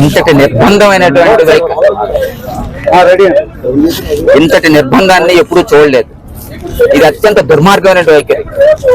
ఇంతటి నిర్బంధమైనటువంటి ఇంతటి నిర్బంధాన్ని ఎప్పుడూ చూడలేదు. ఇది అత్యంత దుర్మార్గమైన వైఖరి.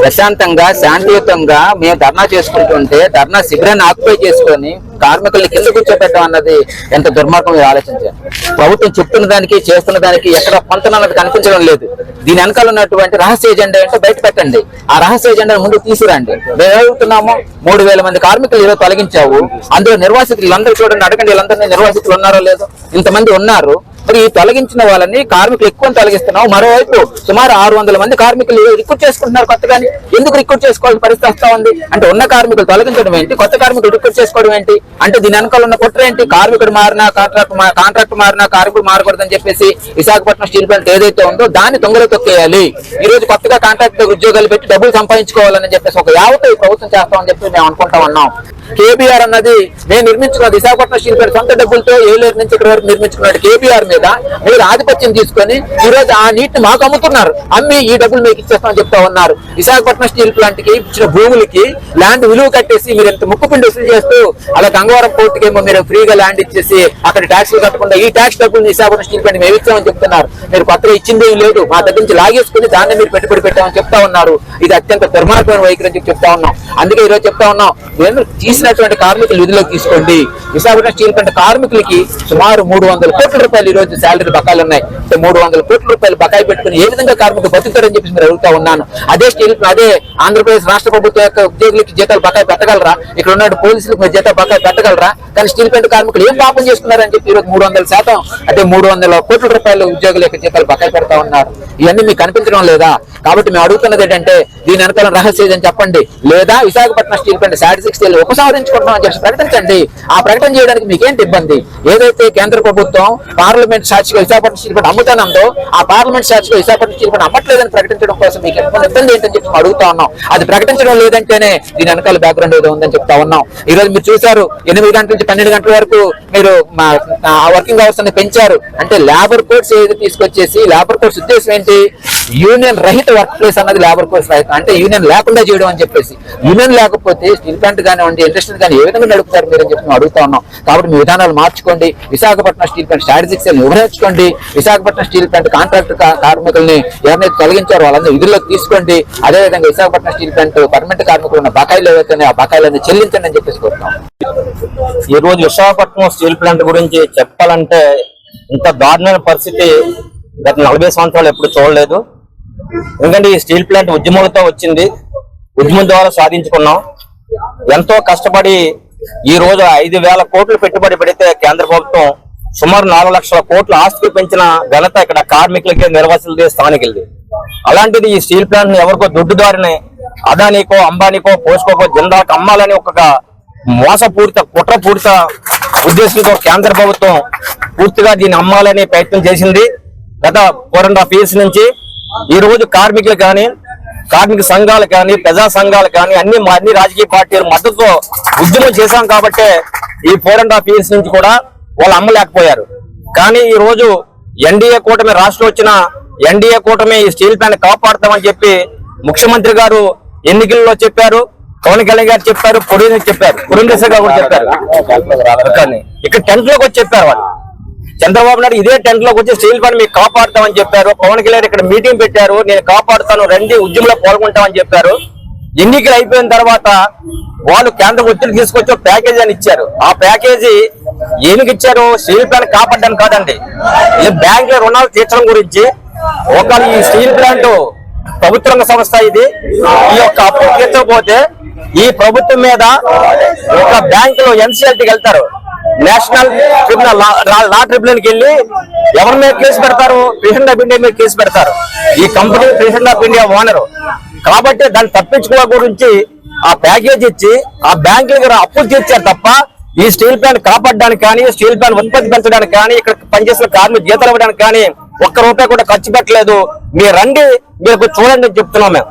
ప్రశాంతంగా శాంతియుతంగా మేము ధర్నా చేసుకుంటుంటే ధర్నా శిబిరాన్ని ఆక్యుపై చేసుకొని కార్మికుల్ని కింద కూర్చోబెట్టడం అన్నది ఎంత దుర్మార్గం మీరు ఆలోచించారు? ప్రభుత్వం చెప్తున్న దానికి చేస్తున్న దానికి ఎక్కడ పొంతనన్నది కనిపించడం లేదు. దీని వెనకాల ఉన్నటువంటి రహస్య ఎజెండా అంటే బయట పెట్టండి. ఆ రహస్య ఎజెండా ముందు తీసుకురండి. మేము ఏమవుతున్నాము మూడు వేల మంది కార్మికులు ఈరోజు తొలగించావు. అందులో నిర్వాసితులు అందరూ చూడండి అడగండి వీళ్ళందరినీ నిర్వాసితులు ఉన్నారో లేదో. ఇంతమంది ఉన్నారు. మరి తొలగించిన వాళ్ళని కార్మికులు ఎక్కువ తొలగిస్తున్నావు మరోవైపు సుమారు ఆరు వందల మంది కార్మికులు రిక్రూట్ చేసుకుంటున్నారు కొత్తగా ఎందుకు రిక్రూట్ చేసుకోవాల్సిన పరిస్థితి వస్తా ఉంది? అంటే ఉన్న కార్మికులు తొలగించడం ఏంటి? కొత్త కార్మికులు రిక్రూట్ చేసుకోవడం ఏంటి? అంటే దీని వెనకాల ఉన్న కుట్ర ఏంటి? కార్మికుడు మారినా కాంట్రాక్ట్ కాంట్రాక్ట్ మారినా కార్మికుడు మారకూడదని చెప్పేసి విశాఖపట్నం స్టీల్ ప్లాంట్ ఏదైతే ఉందో దాన్ని తొంగలో తొక్కేయాలి. ఈ రోజు కొత్తగా కాంట్రాక్ట్ ఉద్యోగాలు పెట్టి డబ్బులు సంపాదించుకోవాలని చెప్పేసి ఒక యావత ఈ ప్రభుత్వం చేస్తామని చెప్పి మేము అనుకుంటా ఉన్నాం. కేబీఆర్ అన్నది నేను నిర్మించుకున్నది విశాఖపట్నం స్టీల్ ప్లాంట్ సొంత డబ్బులతో ఏలేరు నుంచి ఇక్కడ వరకు నిర్మించుకున్నాడు కేబీఆర్ మీద. మీరు ఆధిపత్యం తీసుకొని ఈ రోజు ఆ నీటిని మాకు అమ్ముతున్నారు. అమ్మి ఈ డబ్బులు మీకు ఇచ్చేస్తామని చెప్తా ఉన్నారు. విశాఖపట్నం స్టీల్ ప్లాంట్కి ఇచ్చిన భూములకి ల్యాండ్ విలువ కట్టేసి మీరు ఎంత ముక్కుపిండి వసూలు చేస్తూ అలా గంగవరం పోర్టుకి మీరు ఫ్రీగా ల్యాండ్ ఇచ్చేసి అక్కడ ట్యాక్స్లు కట్టకుండా ఈ ట్యాక్స్ డబ్బులు విశాఖపట్నం స్టీల్ ప్లాంట్ మేము ఇచ్చామని చెప్తున్నారు. మీరు కొత్తగా ఇచ్చింది ఏం లేదు. మా దగ్గర నుంచి లాగేసుకుని దాన్ని మీరు పెట్టుబడి పెట్టామని చెప్తా ఉన్నారు. ఇది అత్యంత దుర్మార్గమైన వైఖరి అని చెప్తా ఉన్నాం. అందుకే ఈ రోజు చెప్తా ఉన్నాం. మీరు తీసినటువంటి కార్మికులు విధులోకి తీసుకోండి. విశాఖపట్నం స్టీల్ ప్లాంట్ కార్మికులకి సుమారు మూడు వందల కోట్ల రూపాయలు ఈ రోజు శాలరీ బకాయిలు ఉన్నాయి. సో మూడు వందల కోట్ల రూపాయలు బకాయి పెట్టుకుని ఏ విధంగా కార్మికులు బతుకుతారని చెప్పి మీరు అడుగుతా ఉన్నాను. అదే స్టీల్ అదే ఆంధ్రప్రదేశ్ రాష్ట్ర ప్రభుత్వం యొక్క ఉద్యోగులకి జీతాలు బకాయి పెట్టగలరా? ఇక్కడ ఉన్న పోలీసులకు జీతాలు బకాయి పెట్టగలరా? కానీ స్టీల్ ప్లాంట్ కార్మికులు ఏం పాపం చేస్తున్నారని చెప్పి ఈరోజు మూడు వందల శాతం అంటే మూడు వందల కోట్ల రూపాయలు ఉద్యోగుల యొక్క జీతాలు బకాయి పెడతా ఉన్నారు. ఇవన్నీ మీకు కనిపించడం లేదా? కాబట్టి మేము అడుగుతున్నది ఏంటంటే దీని వెనకాల రహస్యం ఏదని చెప్పండి. లేదా విశాఖపట్నం స్టీల్ ప్లాంట్ సాటి సిక్స్ ఉపసంహరించుకుంటున్నాం అని చెప్పి ప్రకటించండి. ఆ ప్రకటన చేయడానికి మీకేంటి ఇబ్బంది? ఏదైతే కేంద్ర ప్రభుత్వం పార్లమెంట్ సాక్షిగా విశాఖపట్నం స్టీల్ ప్లాంట్ అమ్ముతానందో ఆ పార్లమెంట్ సాక్షిగా విశాఖపట్నం స్టీల్ అమ్మట్లేదని ప్రకటించడం కోసం మీకు ఎంత ఇబ్బంది ఏంటని చెప్పి అడుగుతా ఉన్నాం. అది ప్రకటించడం లేదంటేనే దీని వెనకాల బ్యాక్గ్రౌండ్ ఏదో ఉందని చెప్తా ఉన్నాం. ఈ రోజు మీరు చూశారు ఎనిమిది గంటల నుంచి పన్నెండు గంటల వరకు మీరు వర్కింగ్ అవర్స్ అన్ని పెంచారు. అంటే లేబర్ కోడ్స్ ఏది తీసుకొచ్చేసి లేబర్ కోడ్స్ ఉద్దేశం ఏంటి? యూనియన్ రహిత వర్క్ ప్లేస్ అన్నది లేబర్ కోడ్స్ రహితం అంటే యూనియన్ లేకుండా చేయడం అని చెప్పేసి యూనియన్ లేకపోతే స్టీల్ ప్లాంట్ కానివ్వండి ఇండస్ట్రీ కానీ ఏ విధంగా నడుపుతారు మీరు అని చెప్పి మేము అడుగుతా ఉన్నాం. కాబట్టి మీ విధానాలు మార్చుకోండి. విశాఖపట్నం స్టీల్ ప్లాంట్ స్ట్రాటజిక్స్ వివరించుకోండి విశాఖపట్నం స్టీల్ ప్లాంట్ కాంట్రాక్ట్ కార్మికుల్ని ఎవరైతే తొలగించారో వాళ్ళందరూ విధుల్లోకి తీసుకోండి. అదేవిధంగా విశాఖపట్నం స్టీల్ ప్లాంట్ పర్మనెంట్ కార్మికులు ఉన్న బకాయిలు ఏవైతే ఆ బకాయిలన్నీ చెల్లించండి అని చెప్పేసి కోరుతాం ఈ రోజు విశాఖపట్నం స్టీల్ ప్లాంట్ గురించి చెప్పాలంటే ఇంత దారుణమైన పరిస్థితి గత నలభై సంవత్సరాలు ఎప్పుడు చూడలేదు. ఎందుకంటే ఈ స్టీల్ ప్లాంట్ ఉద్యమంతో వచ్చింది. ఉద్యమం ద్వారా సాధించుకున్నాం. ఎంతో కష్టపడి ఈ రోజు ఐదు వేల కోట్లు పెట్టుబడి పెడితే కేంద్ర ప్రభుత్వం సుమారు నాలుగు లక్షల కోట్ల ఆస్తికి పెంచిన ఘనత ఇక్కడ కార్మికులకి నిర్వాసితులది స్థానికులది అలాంటిది ఈ స్టీల్ ప్లాంట్ని ఎవరికో దుడ్డు దారిని అదానికో అంబానీకో పోస్కోకో జిందాకు అమ్మాలని ఒక మోసపూరిత కుట్రపూరిత ఉద్దేశంతో కేంద్ర ప్రభుత్వం పూర్తిగా దీన్ని అమ్మాలని ప్రయత్నం చేసింది. గత ఫోర్ అండ్ హాఫ్ ఇయర్స్ నుంచి ఈ రోజు కార్మికులు కానీ కార్మిక సంఘాలు కానీ ప్రజా సంఘాలు కానీ అన్ని అన్ని రాజకీయ పార్టీలు మద్దతుతో ఉద్యమం చేశాం కాబట్టే ఈ ఫోర్ అండ్ హాఫ్ ఇయర్స్ నుంచి కూడా వాళ్ళు అమ్మలేకపోయారు. కానీ ఈ రోజు ఎన్డీఏ కూటమి రాష్ట్రం వచ్చిన ఎన్డీఏ కూటమి ఈ స్టీల్ ప్లాంట్ కాపాడుతామని చెప్పి ముఖ్యమంత్రి గారు ఎన్నికల్లో చెప్పారు పవన్ కళ్యాణ్ గారు చెప్పారు పొడి చెప్పారు పురంధేశ్వర్ గారు కూడా చెప్పారు ఇక్కడ టెంట్లోకి వచ్చి చెప్పారు వాళ్ళు. చంద్రబాబు నాయుడు ఇదే టెంట్లోకి వచ్చి స్టీల్ ప్లాంట్ మీకు కాపాడుతామని చెప్పారు. పవన్ కళ్యాణ్ ఇక్కడ మీటింగ్ పెట్టారు. నేను కాపాడుతాను రండి ఉద్యమంలో పాల్గొంటామని చెప్పారు. ఎన్నికలు అయిపోయిన తర్వాత వాళ్ళు కేంద్ర ఒత్తిడి తీసుకొచ్చి ప్యాకేజీ అని ఇచ్చారు. ఆ ప్యాకేజీ ఏనికి ఇచ్చారు? స్టీల్ ప్లాంట్ కాపాడడానికి కాదండి. ఇది బ్యాంక్లో రుణాలు తీర్చడం గురించి. ఒక ఈ స్టీల్ ప్లాంట్ ప్రభుత్వ రంగ సంస్థ ఇది. ఈ యొక్క అప్పు తీర్చకపోతే ఈ ప్రభుత్వం మీద ఒక బ్యాంక్లో ఎన్సీఎల్టీకి వెళ్తారు. నేషనల్ ట్రిబ్యునల్ లా ట్రిబ్యునల్కి వెళ్ళి ఎవరి మీద కేసు పెడతారు? ప్రెసిడెంట్ ఆఫ్ ఇండియా మీద కేసు పెడతారు. ఈ company president of India owner కాబట్టి దాన్ని తప్పించుకో గురించి ఆ ప్యాకేజ్ ఇచ్చి ఆ బ్యాంక్ దగ్గర అప్పు తీర్చారు తప్ప ఈ స్టీల్ ప్లాంట్ కాపాడడానికి కానీ స్టీల్ ప్లాంట్ ఉత్పత్తి పెంచడానికి కానీ ఇక్కడ పనిచేసిన కార్మిక జీతాలు ఇవ్వడానికి కానీ ఒక్క రూపాయి కూడా ఖర్చు పెట్టలేదు. మీరు రండి మీరు చూడండి అని చెప్తున్నాం మేము.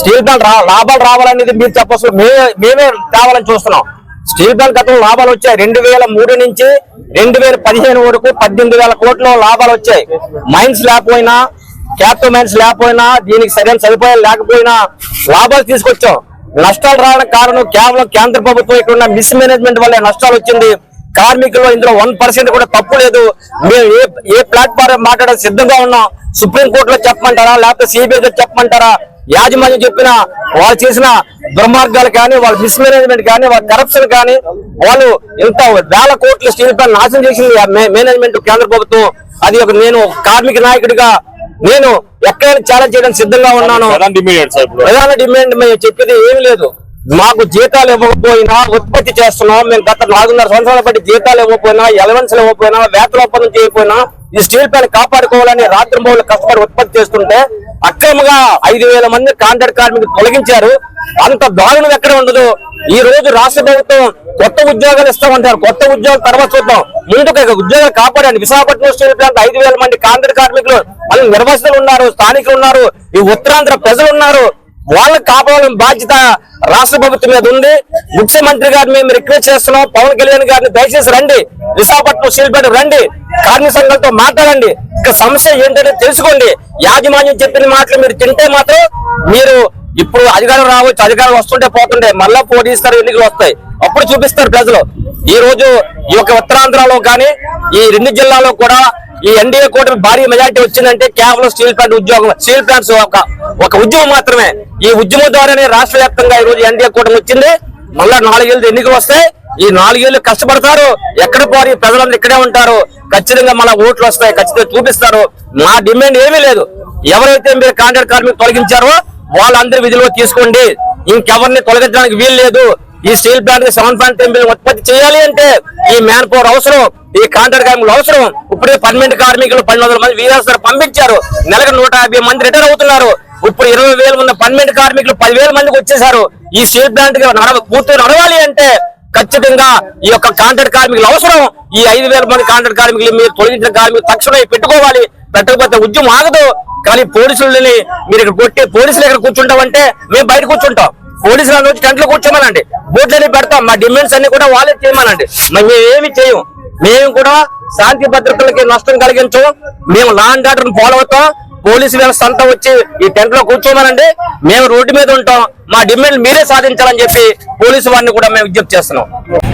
స్టీల్ ప్లాంట్ రా లాభాలు రావాలనేది మీరు చెప్పచ్చు. మేమే మేమే కావాలని చూస్తున్నాం. స్టీల్ బ్యాంక్ గతంలో లాభాలు వచ్చాయి. రెండు వేల మూడు నుంచి రెండు వేల పదిహేను వరకు పద్దెనిమిది వేల కోట్ల లాభాలు వచ్చాయి. మైన్స్ లేకపోయినా క్యాపిటల్ మైన్స్ లేకపోయినా దీనికి సరైన సదుపాయాలు లేకపోయినా లాభాలు తీసుకొచ్చాం. నష్టాలు రావడానికి కారణం కేవలం కేంద్ర ప్రభుత్వం ఇక్కడ ఉన్న మిస్ మేనేజ్మెంట్ వల్ల నష్టాలు వచ్చింది. కార్మికులు ఇందులో వన్ పర్సెంట్ కూడా తప్పు లేదు. మేము ఏ ఏ ప్లాట్ఫారం మాట్లాడడానికి సిద్ధంగా ఉన్నాం. సుప్రీం కోర్టులో చెప్పమంటారా? లేకపోతే సిబిఐ చెప్పమంటారా? యాజమాన్యం చెప్పిన వాళ్ళు చేసిన దుర్మార్గాలు కానీ వాళ్ళ మిస్మేనేజ్మెంట్ కానీ వాళ్ళ కరప్షన్ కానీ వాళ్ళు ఇంత వేల కోట్ల స్టీల్ ప్లాంట్ నాశనం చేసింది మేనేజ్మెంట్ కేంద్ర ప్రభుత్వం. అది ఒక నేను కార్మిక నాయకుడిగా నేను ఎక్కడైనా ఛాలెంజ్ చేయడానికి సిద్ధంగా ఉన్నాను. ప్రధాన డిమాండ్ మేము చెప్పేది ఏమీ లేదు. మాకు జీతాలు ఇవ్వకపోయినా ఉత్పత్తి చేస్తున్నాం. మేము గత నాలుగున్నర సంవత్సరాల బట్టి జీతాలు ఇవ్వకపోయినా ఎలవెన్స్లు ఇవ్వకపోయినా వేతన ఒప్పందం చేయకపోయినా ఈ స్టీల్ ప్లాంట్ కాపాడుకోవాలని రాత్రి మూడు కష్టపడి ఉత్పత్తి చేస్తుంటే అక్రమంగా ఐదు వేల మంది కాంట్రాక్ట్ కార్మికులు తొలగించారు. అంత దారుణం ఎక్కడ ఉండదు. ఈ రోజు రాష్ట్ర ప్రభుత్వం కొత్త ఉద్యోగాలు ఇస్తామంటారు. కొత్త ఉద్యోగాలు తర్వాత చూద్దాం. ముందుకు ఉద్యోగాలు కాపాడండి. విశాఖపట్నం స్టీల్ ప్లాంట్ ఐదు వేల మంది కాంట్రాక్ట్ కార్మికులు మళ్ళీ నిర్వాసితులు ఉన్నారు స్థానికులు ఉన్నారు. ఈ ఉత్తరాంధ్ర ప్రజలు ఉన్నారు. వాళ్ళని కాపాడాలని బాధ్యత రాష్ట్ర ప్రభుత్వం మీద ఉంది. ముఖ్యమంత్రి గారిని మేము రిక్వెస్ట్ చేస్తున్నాం. పవన్ కళ్యాణ్ గారిని దయచేసి రండి. విశాఖపట్నం సీల్పేట రండి. కార్మిక సంఘాలతో మాట్లాడండి. ఇక సమస్య ఏంటంటే తెలుసుకోండి. యాజమాన్యం చెప్పిన మాటలు మీరు తింటే మాత్రం మీరు ఇప్పుడు అధికారం రావచ్చు అధికారం వస్తుంటే పోతుంటే మళ్ళా పోటీస్తారు ఎన్నికలు వస్తాయి. అప్పుడు చూపిస్తారు ప్రజలు. ఈ రోజు ఈ యొక్క ఉత్తరాంధ్రలో కానీ ఈ రెండు జిల్లాలో కూడా ఈ ఎన్డీఏ కూటమి భారీ మెజార్టీ వచ్చిందంటే కేవలం స్టీల్ ప్లాంట్ ఉద్యోగం స్టీల్ ప్లాంట్స్ ఒక ఒక ఉద్యమం మాత్రమే. ఈ ఉద్యమం ద్వారానే రాష్ట్ర వ్యాప్తంగా ఈ రోజు ఎన్డీఏ కూటమి వచ్చింది. మళ్ళా నాలుగేళ్ళు ఎన్నికలు వస్తాయి. ఈ నాలుగేళ్ళు కష్టపడతారు. ఎక్కడ పోరు ప్రజలందరూ ఇక్కడే ఉంటారు. ఖచ్చితంగా మన ఓట్లు వస్తాయి. ఖచ్చితంగా చూపిస్తారు. నా డిమాండ్ ఏమీ లేదు. ఎవరైతే మీరు కాంట్రాక్ట్ కార్మికులు తొలగించారో వాళ్ళందరి విధులు తీసుకోండి. ఇంకెవరిని తొలగించడానికి వీలు లేదు. ఈ steel plant seven point ten ఉత్పత్తి చేయాలి అంటే ఈ మ్యాన్ పవర్ అవసరం ఈ కాంట్రాక్ట్ కార్మికులు అవసరం. ఇప్పుడే పర్మనెంట్ కార్మికులు పన్నెండు వందల మంది వీరాస్తారు పంపించారు. నెలకు నూట యాభై మంది రిటైర్ అవుతున్నారు. ఇప్పుడు ఇరవై వేలు ఉన్న పర్మనెంట్ కార్మికులు పదివేల మందికి వచ్చేసారు. ఈ స్టీల్ ప్లాంట్ నడవ పూర్తిగా నడవాలి అంటే ఖచ్చితంగా ఈ యొక్క కాంట్రాక్ట్ కార్మికులు అవసరం. ఈ ఐదు వేల మంది కాంట్రాక్ట్ కార్మికులు మీరు తొలగించిన కార్మికులు తక్షణమే పెట్టుకోవాలి. పెట్టకపోతే ఉద్యమం ఆగదు. కానీ పోలీసులని మీరు ఇక్కడ కొట్టి పోలీసులు ఇక్కడ కూర్చుంటామంటే మేము బయట కూర్చుంటాం. పోలీసులు వచ్చి టెంట్లో కూర్చోమనండి. బోర్డులని పెడతాం. మా డిమాండ్స్ అన్ని కూడా వాళ్ళే చేయమనండి. మరి మేము ఏమి చేయం? మేము కూడా శాంతి భద్రతలకి నష్టం కలిగించం. మేము లా అండ్ ఆర్డర్ ఫాలో అవుతాం. పోలీసు వ్యవస్థ అంతా వచ్చి ఈ టెంట్లో కూర్చోమనండి. మేము రోడ్డు మీద ఉంటాం. మా డిమాండ్ మీరే సాధించాలని చెప్పి పోలీసు వారిని కూడా మేము విజ్ఞప్తి చేస్తున్నాం.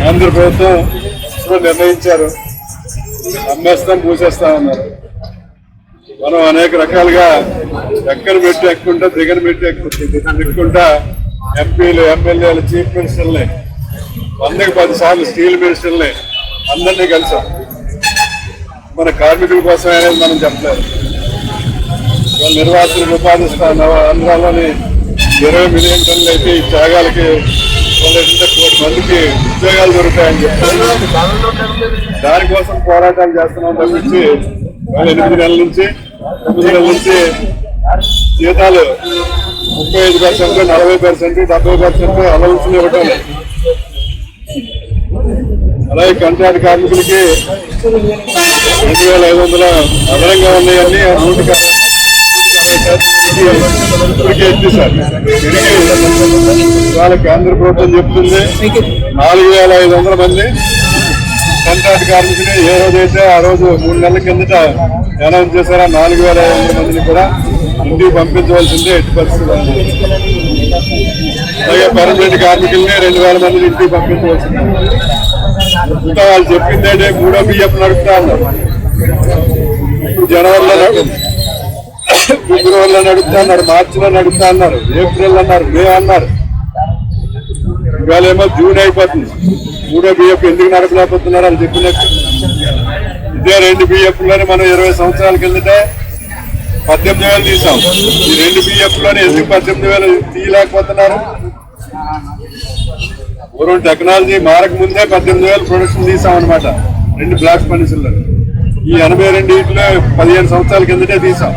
ఆంధ్ర ప్రభుత్వం నిర్ణయించారు. అమ్మేస్తాం పూసేస్తా ఉన్నారు. మనం అనేక రకాలుగా ఎక్కడ పెట్టి ఎక్కుంటా దిగన పెట్టి ఎక్కుంటా ఎంపీలు ఎమ్మెల్యేలు చీఫ్ మినిస్టర్ని వందకి పది సార్లు స్టీల్ మినిస్టర్ని అందరినీ కలిసాం. మన కార్మికుల కోసం అనేది మనం చెప్పలేదు వాళ్ళ నిర్వాసితులకు ఉపాధి ఆంధ్రాలోని ఇరవై మిలియన్ టన్నులు అయితే ఈ త్యాగాలకి కోటి మందికి ఉద్యోగాలు దొరుకుతాయని చెప్పి దానికోసం పోరాటాలు చేస్తున్నాం తప్పించి ఎనిమిది నెలల నుంచి తొమ్మిది నెలల నుంచి జీతాలు ముప్పై ఐదు పర్సెంట్ నలభై పర్సెంట్ డెబ్బై పర్సెంట్ అలవన్స్ ఇవ్వటం. అలాగే కంట్రాక్ట్ కార్మికులకి రెండు వేల ఐదు వందల అదనంగా ఉన్నాయని నూటికి ఇప్పటికే ఎత్తేసారు ఇవాళ కేంద్ర ప్రభుత్వం చెప్తుంది నాలుగు వేల ఐదు వందల మంది కంట్రాక్ట్ కార్మికులు ఏ రోజైతే ఆ రోజు మూడు నెలల కిందట అనౌన్స్ చేశారో నాలుగు వేల ఐదు వందల మందిని కూడా ఇంటికి పంపించవలసిందే ఎట్టి పరిస్థితుల్లో. అలాగే పర్మనెంట్ కార్మికులనే రెండు వేల మందిని ఇంటికి పంపించవలసిందే. ఇంకా వాళ్ళు చెప్పిందంటే? మూడో బియ్యం నడుపుతా ఉన్నారు ఇప్పుడు జనవరిలో నడు- ఫిబ్రవరిలో నడుపుతా అన్నారు మార్చిలో నడుపుతా అన్నారు ఏప్రిల్ అన్నారు మే అన్నారు. ఇవాళ ఏమో జూన్ అయిపోతుంది. మూడో బియ్యపు ఎందుకు నడపలేకపోతున్నారు అని చెప్పినట్టు. ఇదే రెండు బియ్యంలోనే మనం ఇరవై సంవత్సరాల కిందటే పద్దెనిమిది వేలు తీసాం. ఈ రెండు బియ్యంలోనే ఎందుకు పద్దెనిమిది వేలు తీయలేకపోతున్నారు? పూర్వం టెక్నాలజీ మారక ముందే పద్దెనిమిది వేలు ప్రొడక్షన్ తీసాం అనమాట రెండు బ్లాక్ ఫర్నిచర్లో. ఈ ఎనభై రెండు ఇంట్లో పదిహేను సంవత్సరాల కిందటే తీసాం.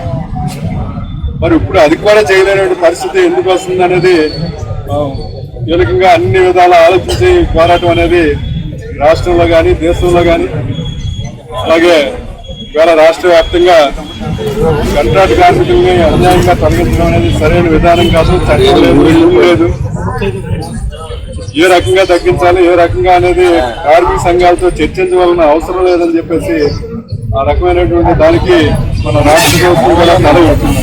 మరి ఇప్పుడు అది కూడా చేయలేని పరిస్థితి ఎందుకు వస్తుంది అనేది కీలకంగా అన్ని విధాల ఆలోచించి పోరాటం అనేది రాష్ట్రంలో కానీ దేశంలో కానీ అలాగే ఇవాళ రాష్ట్ర వ్యాప్తంగా కంట్రాక్ట్ కార్మికుల్ని అన్యాయంగా తొలగించడం అనేది సరైన విధానం కాదు చట్టం లేదు ఏ రకంగా తగ్గించాలి ఏ రకంగా అనేది కార్మిక సంఘాలతో చర్చించవలన అవసరం లేదని చెప్పేసి ఆ రకమైనటువంటి దానికి మన రాష్ట్ర ప్రభుత్వం కూడా తల ఉంటుంది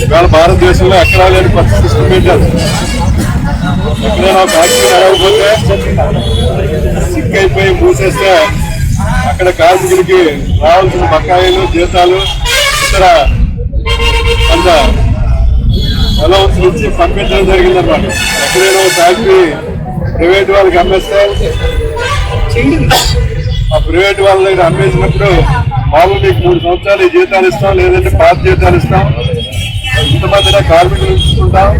ఇవాళ భారతదేశంలో ఎక్కడా లేని కొత్త సిస్టమ్ పెట్టారు ఫ్యాక్టరీ నడవకపోతే సిక్ అయిపోయి మూసేస్తే అక్కడ కార్మికులకి రావాల్సిన బకాయిలు జీతాలు ఇతర కొంత అలౌన్స్ నుంచి పంపించడం జరిగిందన్నమాట. ఎక్కడైనా ఫ్యాక్టరీ ప్రైవేట్ వాళ్ళకి అమ్మేస్తే ఆ ప్రైవేట్ వాళ్ళ దగ్గర అమ్మేసినప్పుడు మామూలు మీకు మూడు సంవత్సరాలు జీతాలు ఇస్తాం లేదంటే పాత జీతాలు ఇస్తాం. ఇంతమంది కార్మికులు ఉంచుకుంటాం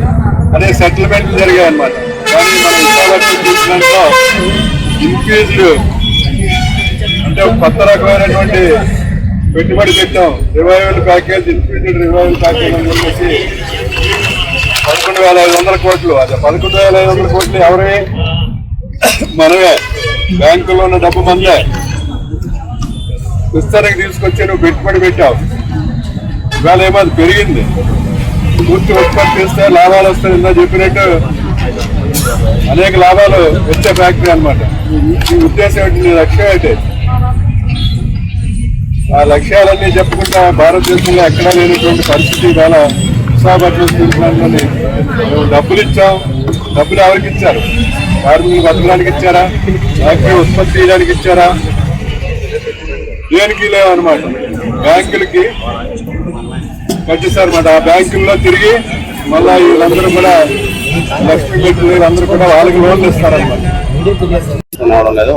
అనే సెటిల్మెంట్ జరిగాయన్నమాట. కానీ మనం విశాఖపట్నం అంటే కొత్త రకమైనటువంటి పెట్టుబడి పెట్టాం. Revival package increased revival package అని చెప్పేసి పదకొండు వేల ఐదు వందల కోట్లు. అదే పదకొండు వేల ఐదు వందల కోట్లు ఎవరే? మనమే. బ్యాంకులో ఉన్న డబ్బు మందే విస్తరణకి తీసుకొచ్చి నువ్వు పెట్టుబడి పెట్టావు. ఇవాళ ఏమో అది పెరిగింది. పూర్తి ఉత్పత్తి చేస్తే లాభాలు వస్తాయి ఇందా చెప్పినట్టు అనేక లాభాలు వచ్చే ఫ్యాక్టరీ అన్నమాట. ఈ ఉద్దేశం ఏంటి? నీ లక్ష్యం ఏంటి ఆ లక్ష్యాలన్నీ చెప్పుకుంటా భారతదేశంలో ఎక్కడా లేనటువంటి పరిస్థితి ఇవాళ విశాఖపట్నం స్టీల్ ప్లాంట్లోని మేము డబ్బులు ఇచ్చాం. డబ్బులు ఎవరికి ఇచ్చారు? కార్మికులు బతకడానికి ఇచ్చారా? ఫ్యాక్టరీ ఉత్పత్తి చేయడానికి ఇచ్చారా? దేనికి లేవన్నమాట? బ్యాంకులకి. కట్టిస్తారు అనమాట ఆ బ్యాంకుల్లో తిరిగి మళ్ళీ వీళ్ళందరూ కూడా లక్ష్మీ పెట్టి అందరూ కూడా వాళ్ళకి లోన్లు ఇస్తారన్నమాట. లేదు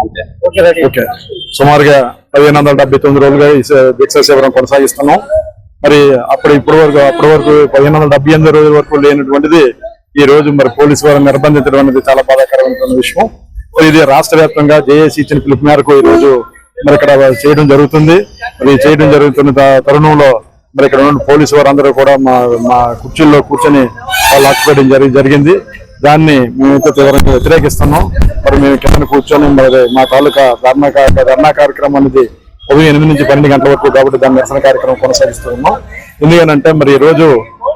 అంతే సుమారుగా పదిహేను వందల డెబ్బై తొమ్మిది రోజులుగా ఈ దీక్షా శిబిరం కొనసాగిస్తున్నాం. మరి అప్పుడు ఇప్పటి వరకు అప్పటి వరకు పదిహేను వందల డెబ్బై ఎనిమిది రోజుల వరకు లేనటువంటిది ఈ రోజు మరి పోలీసు వారు నిర్బంధించడం అనేది చాలా బాధాకరమైన విషయం. మరి ఇది రాష్ట్ర వ్యాప్తంగా జేఏసీ ఇచ్చిన పిలుపు మేరకు ఈ రోజు మరి ఇక్కడ చేయడం జరుగుతుంది. మరి చేయడం జరుగుతున్న తరుణంలో మరి ఇక్కడ ఉన్న పోలీసు వారందరూ కూడా మా మా కుర్చీల్లో కూర్చొని వాళ్ళు ఆక్యుపేయడం జరిగి జరిగింది. దాన్ని మేమైతే తీవ్రంగా వ్యతిరేకిస్తున్నాం. మరి మేము కింద కూర్చొని మరి మా తాలూకా ధర్నా ధర్నా కార్యక్రమం అనేది ఉదయం ఎనిమిది నుంచి పన్నెండు గంటల వరకు కాబట్టి దాని నిరసన కార్యక్రమం కొనసాగిస్తూ ఉన్నాం. ఎందుకనంటే మరి ఈ రోజు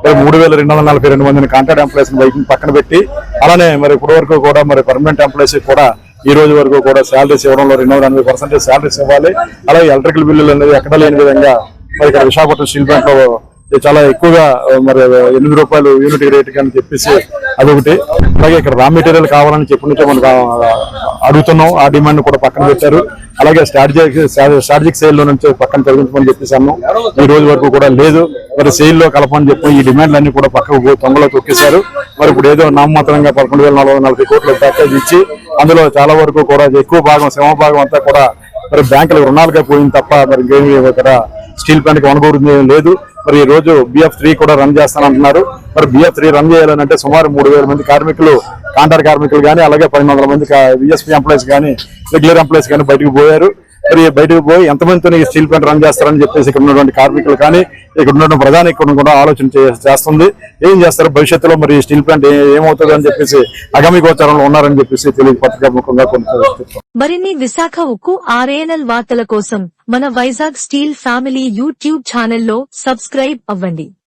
మరి మూడు వేల రెండు వందల నలభై రెండు మందిని కాంట్రాక్ట్ ఎంప్లాయీస్ బయట పక్కన పెట్టి అలానే మరి ఇప్పటి వరకు కూడా మరి పర్మనెంట్ ఎంప్లాయీస్ కూడా ఈ రోజు వరకు కూడా శాలరీస్ ఇవ్వడంలో రెండు వందల ఎనభై పర్సెంటేజ్ శాలరీస్ ఇవ్వాలి. అలాగే ఎలక్ట్రికల్ బిల్లులు అనేది ఎక్కడ లేని విధంగా మరి ఇక్కడ విశాఖపట్నం స్టీల్ ప్లాంట్లో చాలా ఎక్కువగా మరి ఎనిమిది రూపాయలు యూనిట్ రేట్ అని చెప్పేసి అదొకటి. అలాగే ఇక్కడ రా మెటీరియల్ కావాలని చెప్పి నుంచో మనకు అడుగుతున్నాం. ఆ డిమాండ్ కూడా పక్కన పెట్టారు. అలాగే స్ట్రాటజిక్ స్ట్రాటజిక్ సేల్లో నుంచి పక్కన తొలగించమని చెప్పేసి ఈ రోజు వరకు కూడా లేదు. మరి సేల్లో కలపని చెప్పి ఈ డిమాండ్లన్నీ కూడా పక్కకు తొంగలో తొక్కేశారు. మరి ఇప్పుడు ఏదో నామమాత్రంగా పదకొండు వేల నాలుగు వందల నలభై కోట్ల ప్యాకేజ్ ఇచ్చి అందులో చాలా వరకు కూడా ఎక్కువ భాగం శ్రమ భాగం అంతా కూడా మరి బ్యాంకులకు రుణాలుగా పోయింది తప్ప మరి ఇంకేమి ఇక్కడ స్టీల్ ప్లాంట్కి కి లేదు. మరి ఈ రోజు బిఎఫ్ త్రీ కూడా రన్ చేస్తానంటున్నారు. మరి బిఎఫ్ త్రీ రన్ చేయాలంటే సుమారు మూడు వేల మంది కార్మికులు కాంటార్ కార్మికులు కానీ అలాగే పన్నెండు మంది విఎస్పీ ఎంప్లాయీస్ కానీ రెగ్యులర్ ఎంప్లాయీస్ కానీ బయటకు పోయారు. మరి బయటకు పోయి ఎంతమందితో ఈ స్టీల్ ప్లాంట్ రన్ చేస్తారని చెప్పేసి ఇక్కడ ఉన్నటువంటి కార్మికులు కానీ ఇక్కడ ఉన్నటువంటి ప్రధాని ఇక్కడ కూడా ఆలోచన చేస్తుంది. ఏం చేస్తారు? భవిష్యత్తులో మరి ఈ స్టీల్ ప్లాంట్ ఏమవుతుంది అని చెప్పేసి అగమి గోచారంలో ఉన్నారని చెప్పేసి తెలుగు పత్రికా ముఖంగా మరిన్ని విశాఖ ఉక్కు ఆర్ఏఎన్ఎల్ వార్తల కోసం మన వైజాగ్ స్టీల్ ఫ్యామిలీ యూట్యూబ్ ఛానల్లో సబ్స్క్రైబ్ అవ్వండి.